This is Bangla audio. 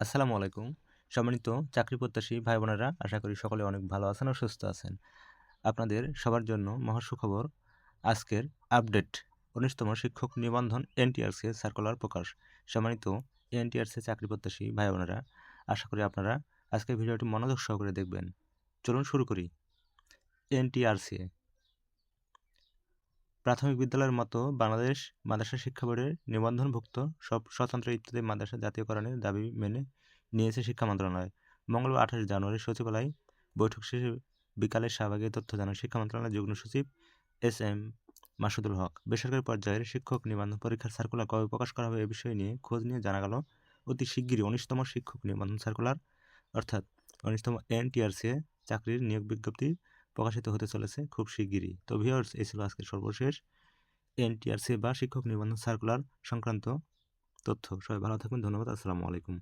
আসসালামু আলাইকুম। সম্মানিত চাকরি প্রত্যাশী ভাই বোনেরা আশা করি সকলে অনেক ভালো আছেন ও সুস্থ আছেন। আপনাদের সবার জন্য মহা সুখবর, আজকের আপডেট। উনিশতম শিক্ষক নিবন্ধন এনটিআরসি সার্কুলার প্রকাশ। সম্মানিত এনটিআরসি চাকরি প্রত্যাশী ভাই বোনেরা আশা করি আপনারা আজকের ভিডিওটি মনোযোগ সহকারে দেখবেন। চলুন শুরু করি। এনটিআরসি প্রাথমিক বিদ্যালয়ের মতো বাংলাদেশ মাদ্রাসা শিক্ষা বোর্ডের নিবন্ধনভুক্ত সব স্বতন্ত্র ইত্যাদি মাদ্রাসা জাতীয়করণের দাবি মেনে নিয়েছে শিক্ষা মন্ত্রণালয়। মঙ্গলবার আঠাশ জানুয়ারি সচিবালয় বৈঠক শেষে বিকালে শাহবাগে তথ্য জানান শিক্ষা মন্ত্রণালয়ের যুগ্ম সচিব এস এম মাসুদুল হক। বেসরকারি পর্যায়ের শিক্ষক নিবন্ধন পরীক্ষার সার্কুলার কবে প্রকাশ করা হবে এ বিষয়ে নিয়ে খোঁজ নিয়ে জানা গেল, অতি শিগগিরই উনিশতম শিক্ষক নিবন্ধন সার্কুলার, অর্থাৎ উনিশতম এনটিআরসি চাকরির নিয়োগ বিজ্ঞপ্তি প্রকাশিত হতে চলেছে খুব শিগগিরই। তো ভিওর্স এই ছিল আজকের সর্বশেষ এনটিআরসি বা শিক্ষক নিবন্ধন সার্কুলার সংক্রান্ত তথ্য। সবাই ভালো থাকবেন ধন্যবাদ, আসসালামু আলাইকুম।